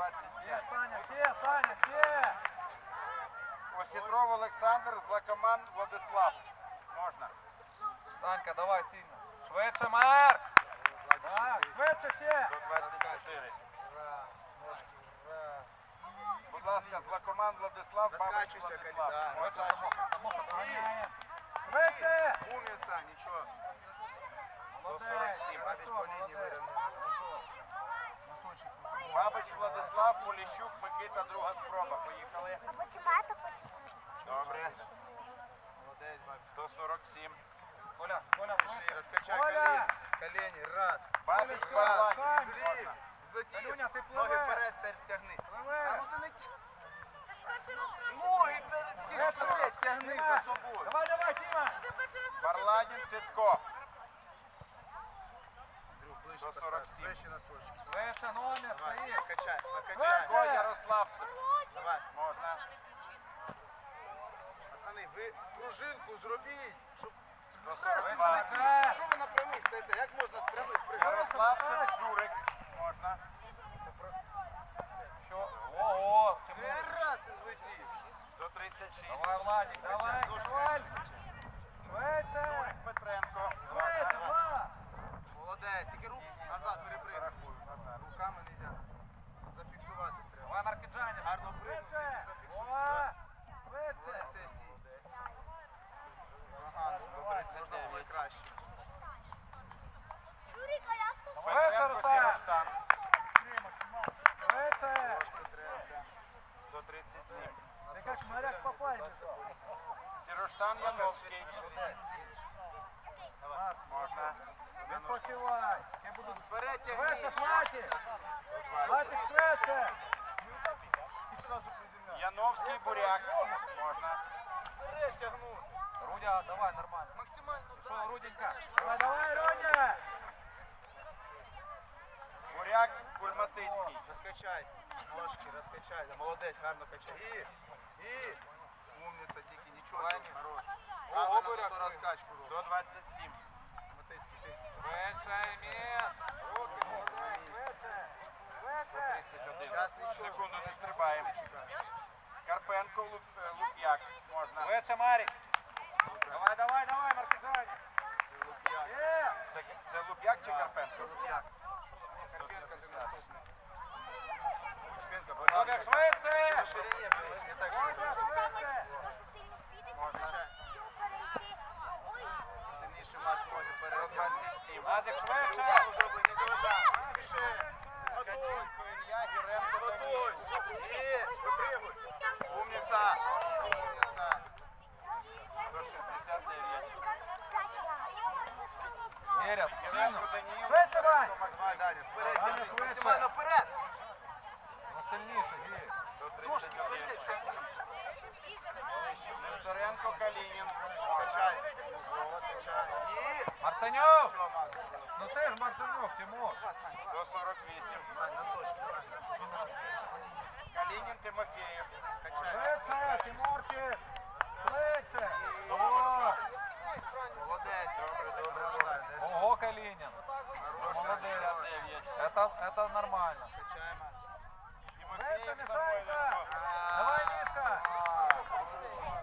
125. Саня, все, Саня, все! Осітров Олександр, Злакоман Владислав. Можна. Санька, давай сильно. Швидше, Марк! Так, швидше все! 124. Будь ласка, Злакоман Владислав, Бабич Владислав. Швидше, Самоха, Самоха, давай. Швидше! Умниця, нічого. Молодець, 147. хорошо, молодець. Бабич Владислав, Поліщук, Микита, друга спроба. Поїхали. А потім мати, потім. Добре. Молодець, 147. Коля, Коля, Пиши, раскачай Коля! колени. Колени, раз. Бабич злетів. Калюня, ти Ноги вперед теж тягни. Пливе. А ну ти не Ноги вперед Швидше. вперед тягни Тіма. за собою. Давай, давай, Тіма! Барладін, Цитко. Покачай, покачай. Цитко, Ярославцев. Давай. Можна. Пацани, ви пружинку зробіть, щоб... 142. Що ви на стоїте? Як можна з прямих пригати? Ярославцев, Журик. Можна. Що? Ого, Тимур. раз злетів. 136. Давай, Владик, Давай, давай. Журик Петренко. Молодець, тільки руку назад перепригай. Руками не можна. Зафіксувати треба. Давай, Маркіджані. Гарно пригнути, Швидше! зафіксувати. О! Швидше! Молодець, стій. Ага, ну, можна було і краще. Юріка, я тут. Швидше, Петренко, Руслан! Сіроштан. Швидше! Трошки треба. 137. Ты как моряк по пальцу. Сіроштан, Яновський. Можна. Відпочивай. Я буду... Вперед Швидше, тягни. Слатик! Слатик, швидше! Яновський, Буряк. Можна. Рудя, давай, нормально. Максимально Що, Руденька? Давай, давай, Роня! Буряк, Кульматицький. Розкачай. Ножки, розкачай. Молодець, гарно качай. І, і. Умниця, тільки нічого. Хорош. Правильно Буряк, на ту розкачку 127. Матицький, ти. Швидше, Емін. Руки, молодець. Швидше! Швидше! 31. Щас нічого. Секунду, не стрибаємо. Карпенко, Луп- е, Луп'як. Можна. Швидше, Марік. Давай, давай, давай, Маркіджані. Луп'як. Є! Це, це Луп'як чи Карпенко? Луп'як. Карпенко, ти наступний. Карпенко, будь Рудя, ласка. швидше. На ширині, блядь, не так Роня, швидко. швидше! Можна. Сильніше маш ноги вперед. 127. Назик, швидше. Увагу зроби, не заважай. Піши. Готуй. Каченко, Ілля, Гіренко, Готуй. Давид. І, випригуй. Умниця. Умниця. 169. Вірять, Гіренко, сильно. Даніїл. Швидше, Вань! Давай далі. Вперед Ваня, тягнись. швидше. Максимально вперед. Ну, сильніше, Вір. Трошки 131. вперед. ще ні. Нестеренко, Калінін. Качай. Ого, качай. Макс? Ну ти ж Мартинюк, Тимур. 148. Сань, на точку, Сань. Калінін, Тимофєєв. Качай. Швидше, Тимурчик! Швидше! О! Молодець. Добре, добре. Давай, де? Ого, Калинин. Молодець. 169. Это, это нормально. Качай, Макс. Тимофєєв, Швидше, Самойленко. Михайло! Давай, Мишка!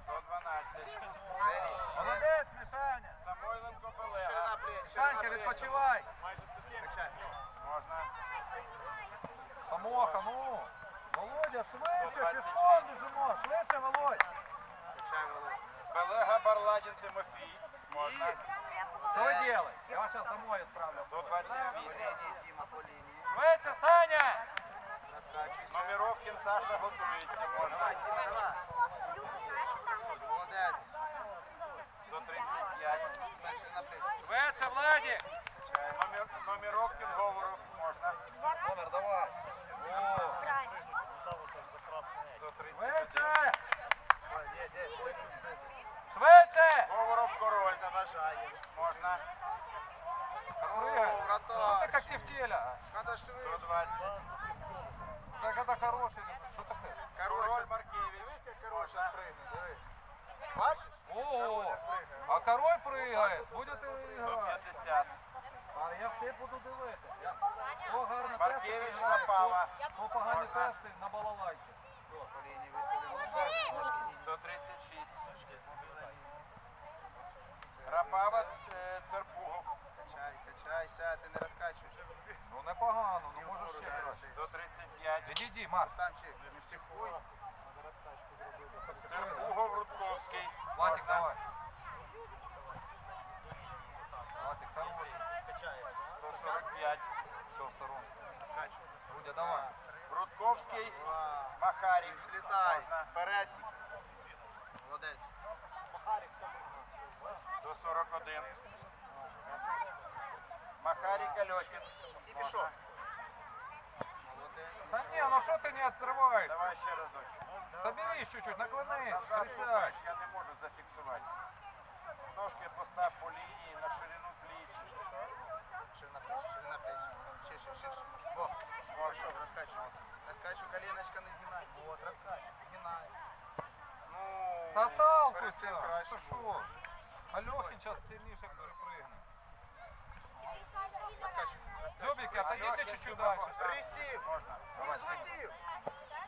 112. Молодець, Мишаня! Самойленко, Ширина Белега. плеч, ширина Санька, плеч. відпочивай! Качай. Можна. Самоха, ну. Володя, швидше, пішов біжимо! Швидше, Володь! Белега, Барладін, Тимофій. Можна. Что вы делаете? Я вас сейчас домой отправлю. 128. Лінії, Діма. Швидше, Саня! Номеровкін, Саша готується. Можна. Тефтеля? Надо швидше. 120. Так это хороший. Что такое? Король, Маркевич. Король зараз пригне, диви. Бачиш? О, а король прыгает. Будет и играть. 150. А я все буду дивитися. Гарно Маркевич напала. Хто погані тести на балалайці. По лінії виставили ножки, ножки, ні, ні. 136. Рапава е, Терпугов. Качай, качай, сядь, ти не розкачуєш. Ну непогано, ну І може вгору ще дай, краще. ти. 135. Відійди, Марк. Станчик, не психуй. Терпугов Рудковський. Владик, Можна. давай. Владик, хороший. 145. Все, в сторонку. Розкачуй. Рудя, давай. Рудковський. Два. Махарів. Злітай. Можна. Вперед. Молодець. 141. Махарик Альохін. І пішов. Молодець. Та ні, ну що ти не відстриваєшся? Давай ще разок. Соберись чуть-чуть, наклонись, Назад присядь. рухаєш, я не можу зафіксувати. Ножки постав по лінії на ширину пліч. Чуть-чуть дальше. Богдан. Ресив. Не Давай. схватил.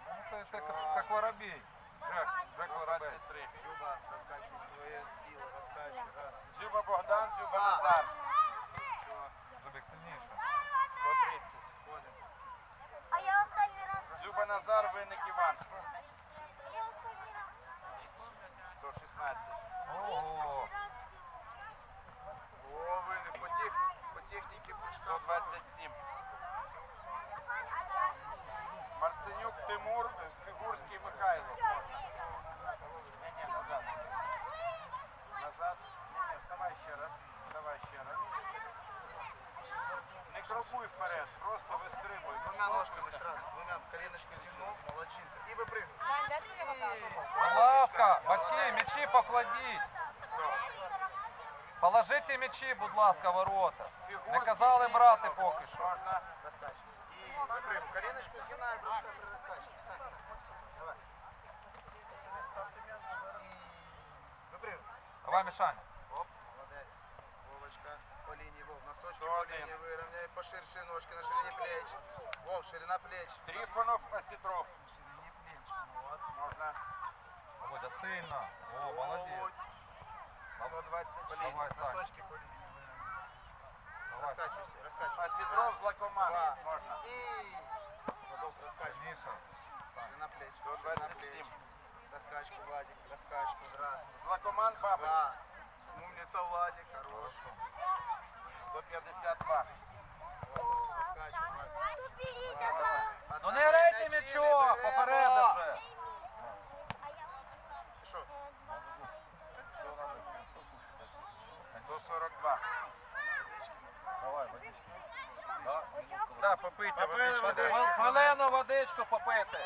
Ну ты, ты как, как воробей. Жак, Жак воробей. 23. Люба, раскачивай свое тело, раскачивай. Раз. Дзюба Богдан, Дзюба Два. Назар. ножками сразу, двумя коленочкой зігнув, молодчинка. І випрыгнув. Будь ласка, батьки, м'ячі покладіть. Положите м'ячі, будь ласка, в ворота. Не Фігурський казали брати Ніколов. поки що. Можна. Раскачивай. И выпрыгнул. Коленочку сгинай, просто при раскачке. Встань. Давай. И выпрыгнул. Давай, Мішаня. Осетров, ширина плеч. Трифонов, Осетров. Ширина плеч. Вот, можно. Ой, да сильно. О, молодец. 120 блин, Давай, носочки Давай. Раскачивайся, раскачивайся. Осетров, Злакоман. Да, можно. И... Подол, раскачивайся. Ширина плеч. 120 плеч. Раскачку, Владик, раскачку. Здравствуй. Злакоман, бабы. Да. Умница, Владик, хорош. 152. Ну не грайте нічого, попередив вже. Пішов. 142. Давай, водичку. Да, водички. Хвилину водичку попити.